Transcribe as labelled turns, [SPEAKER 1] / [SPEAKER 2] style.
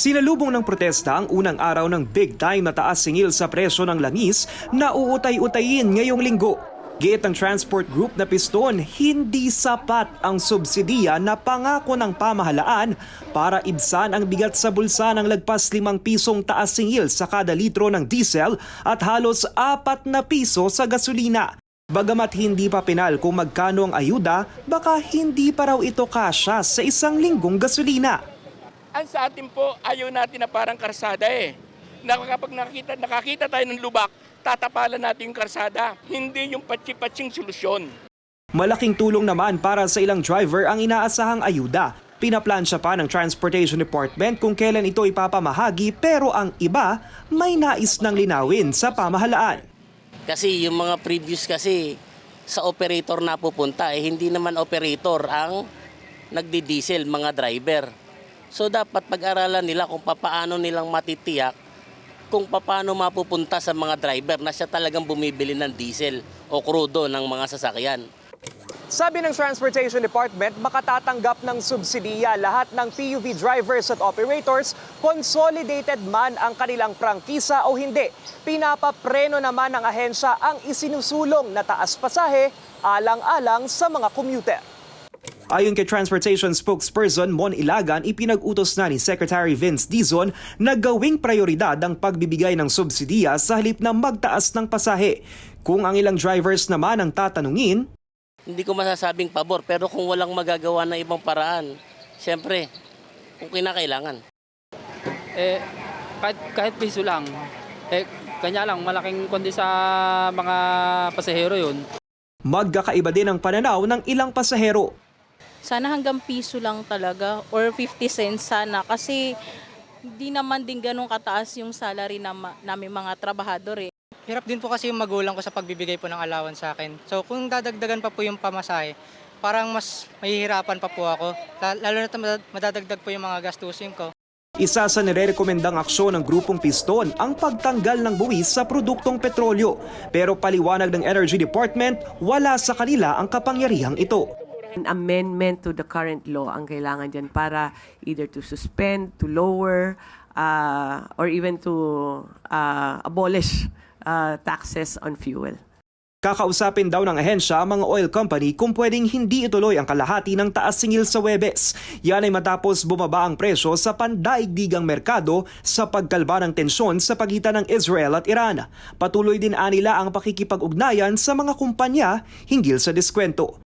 [SPEAKER 1] Sinalubong ng protesta ang unang araw ng big time na taas singil sa presyo ng langis na uutay-utayin ngayong linggo. Giit ng transport group na piston, hindi sapat ang subsidiya na pangako ng pamahalaan para ibsan ang bigat sa bulsa ng lagpas 5 pisong taas singil sa kada litro ng diesel at halos 4 na piso sa gasolina. Bagamat hindi pa pinal kung magkano ang ayuda, baka hindi pa raw ito kasya sa isang linggong gasolina.
[SPEAKER 2] Ang sa atin po, ayaw natin na parang karsada eh. Na kapag nakakita, nakakita tayo ng lubak, tatapalan natin yung karsada. Hindi yung patsi-patsing solusyon.
[SPEAKER 1] Malaking tulong naman para sa ilang driver ang inaasahang ayuda. Pinaplansya pa ng Transportation Department kung kailan ito ipapamahagi pero ang iba may nais ng linawin sa pamahalaan.
[SPEAKER 3] Kasi yung mga previous kasi sa operator na pupunta, eh, hindi naman operator ang nagdi-diesel, mga driver. So dapat pag-aralan nila kung papaano nilang matitiyak kung papaano mapupunta sa mga driver na siya talagang bumibili ng diesel o krudo ng mga sasakyan.
[SPEAKER 1] Sabi ng Transportation Department, makatatanggap ng subsidiya lahat ng PUV drivers at operators, consolidated man ang kanilang prangkisa o hindi. Pinapapreno naman ng ahensya ang isinusulong na taas pasahe alang-alang sa mga commuter. Ayon kay Transportation spokesperson Mon Ilagan, ipinag-utos na ni Secretary Vince Dizon na gawing prioridad ang pagbibigay ng subsidiya sa halip na magtaas ng pasahe. Kung ang ilang drivers naman ang tatanungin,
[SPEAKER 3] Hindi ko masasabing pabor pero kung walang magagawa na ibang paraan, siyempre, kung kinakailangan.
[SPEAKER 4] eh kahit, kahit piso lang, eh kanya lang, malaking kundi sa mga pasahero yun.
[SPEAKER 1] magkakaiba din ang pananaw ng ilang pasahero.
[SPEAKER 5] Sana hanggang piso lang talaga or 50 cents sana kasi di naman din ganun kataas yung salary na ma- namin mga trabahador eh.
[SPEAKER 6] Hirap din po kasi yung magulang ko sa pagbibigay po ng allowance sa akin. So kung dadagdagan pa po yung pamasahe, parang mas mahihirapan pa po ako. La- Lalo na madadagdag po yung mga gastusin ko.
[SPEAKER 1] Isa sa nirerekomendang aksyon ng grupong Piston ang pagtanggal ng buwis sa produktong petrolyo. Pero paliwanag ng Energy Department, wala sa kanila ang kapangyarihang ito.
[SPEAKER 7] An amendment to the current law ang kailangan dyan para either to suspend, to lower, uh, or even to uh, abolish uh, taxes on fuel.
[SPEAKER 1] Kakausapin daw ng ahensya ang mga oil company kung pwedeng hindi ituloy ang kalahati ng taas singil sa Webes. Yan ay matapos bumaba ang presyo sa pandaigdigang merkado sa pagkalba ng tensyon sa pagitan ng Israel at Iran. Patuloy din anila ang pakikipag-ugnayan sa mga kumpanya hinggil sa diskwento.